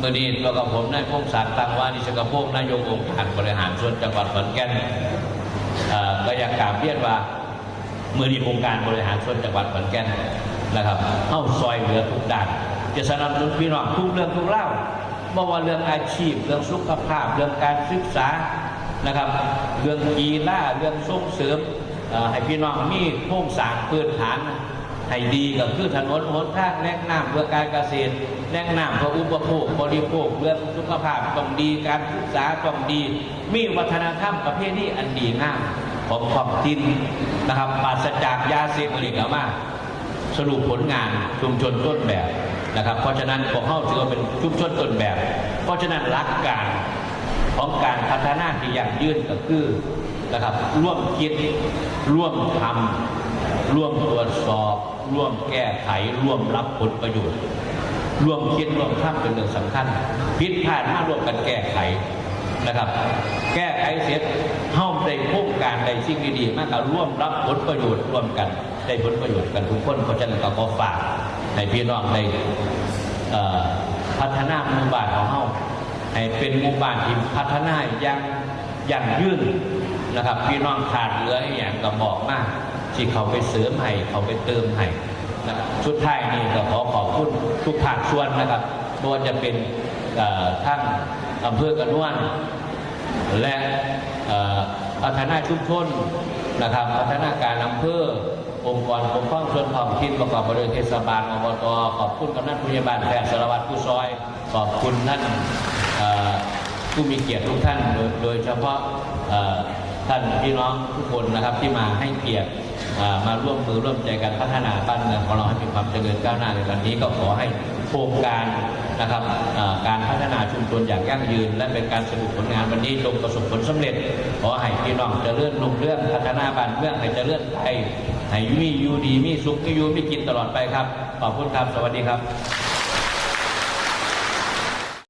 มื่อนี้ตัวกับผมนายพงศักดิ์ตังวานิชกระโพงนายกองค์การบริหารส่วนจังหวัดขอนแก่นก็อยากกล่าวเรียนว่าเมื่อนี้องค์การบริหารส่วนจังหวัดขอนแก่นนะครับเข้าซอยเหลือทุกด้านจะสนับสนุนพี่น้องทุกเรื่องทุกเล่าไม่ว่าเรื่องอาชีพ เรื่องสุขภาพ เรื่องการศึกษานะครับ เรื่องกีฬาเรื่องส่งเสริมให้พี่น้องมีโครงสร้างพื้นฐาน ให้ดีก็คือถนนหนทางแหล่งน้ำเพื่อการเกษตรแหล่งน้ำเพื่ออุปโภคบริโภคเรื่องสุขภาพต้องดีการศึกษาต้องดี มีวัฒนธรรมประเภทนี้อันดีงามของของทินนะครับปราศจากยาเสพติดแล้วมาสรุปผลงานชุมชนต้นแบบนะครับ เพราะฉะนั้นพวกเขาถือว่าเป็นชุมชนต้นแบบ เพราะฉะนั้นหลักการของการพัฒนาที่ยั่งยืนก็คือนะครับร่วมคิดร่วมทำ ร่วมตรวจสอบ ร่วมแก้ไข ร่วมรับผลประโยชน์ ร่วมคิดร่วมทำเป็นเรื่องสำคัญผิดพลาดมาร่วมกันแก้ไขนะครับ แก้ไขเสร็จเฮ้าได้โครงการใดสิ่งดีๆมากกับร่วมรับผลประโยชน์ร่วมกันได้ผลประโยชน์กันทุกคนเพราะฉะนั้นก็ขอฝากให้พี่น้องได้พัฒนาหมู่บ้านของเฮาให้เป็นหมู่บ้านที่พัฒนาอย่างอย่างยืนนะครับ พี่น้องขาดเหลืออย่างก็บอกมาก ที่เขาไปเสริมให้เขาไปเติมให้นะครับชุดท้ายนี่ก็ขอขอบคุณทุกภาคส่วนนะครับไม่ว่าจะเป็นเอ่อทั้งอำเภอกระนวนและอ่อพัฒนาชุมชนนะครับพัฒนาการอำเภอองค์กรปกครองส่วนท้องถิ่นประกอบไปด้วยเทศบาลอบตขอบคุณกำนันผู้ใหญ่บ้านแพทย์สารวัตรผู้ซอย ขอบคุณท่านเอ่อผู้มีเกียรติทุกท่าน โดยเฉพาะท่านพี่น้องทุกคนนะครับที่มาให้เกียรติ มาร่วมมือร่วมใจกันพัฒนาบ้านเมืองของเราให้มีความเจริญก้าวหน้าในวันนี้ก็ขอให้โครงการนะครับการพัฒนาชุมชนอย่างยั่งยืน และเป็นการสรุปผลงานวันนี้จงประสบผลสำเร็จ ขอให้พี่น้องเจริญรุ่งเรื่องพัฒนาบ้านเมืองให้เจริญไปให้มีอยู่ดีมีสุขมีอยู่มีกินตลอดไปครับ ขอบคุณครับ สวัสดีครับ